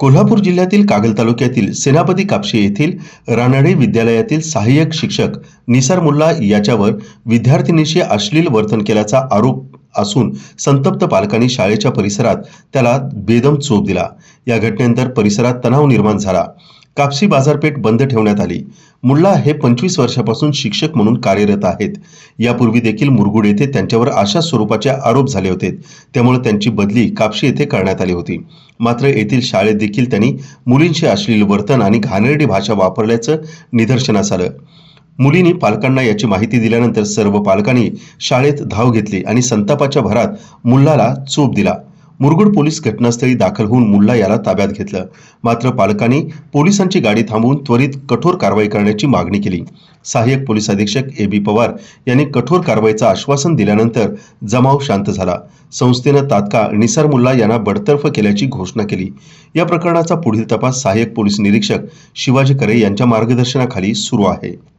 कोल्हापूर जिल्ह्यातील कागल तालुक्यातील सेनापती कापशे येथील रानडे विद्यालयातील सहाय्यक शिक्षक निसार मुल्ला याच्यावर विद्यार्थिनीशी अश्लील वर्तन केल्याचा आरोप असून संतप्त पालकांनी शाळेच्या परिसरात त्याला बेदम चोप दिला. या घटनेनंतर परिसरात तणाव निर्माण झाला. कापसी बाजारपेठ बंद ठेवण्यात आली. मुल्ला हे पंचवीस वर्षापासून शिक्षक म्हणून कार्यरत आहेत. यापूर्वी देखील मुरगुड येथे त्यांच्यावर अशा स्वरूपाचे आरोप झाले होते. त्यामुळे त्यांची बदली कापशी येथे करण्यात आली होती. मात्र येथील शाळेत देखील त्यांनी मुलींशी अश्लील वर्तन आणि घाणेरडी भाषा वापरल्याचं निदर्शनास आलं. मुलींनी पालकांना याची माहिती दिल्यानंतर सर्व पालकांनी शाळेत धाव घेतली आणि संतापाच्या भरात मुल्लाला चोप दिला. मुरगुड पोलीस घटनास्थळी दाखल होऊन मुल्ला याला ताब्यात घेतलं. मात्र पालकांनी पोलिसांची गाडी थांबवून त्वरित कठोर कारवाई करण्याची मागणी केली. सहाय्यक पोलीस अधीक्षक ए बी पवार यांनी कठोर कारवाईचं आश्वासन दिल्यानंतर जमाव शांत झाला. संस्थेनं तात्काळ निसार मुल्ला यांना बडतर्फ केल्याची घोषणा केली. या प्रकरणाचा पुढील तपास सहाय्यक पोलीस निरीक्षक शिवाजी करे यांच्या मार्गदर्शनाखाली सुरू आहे.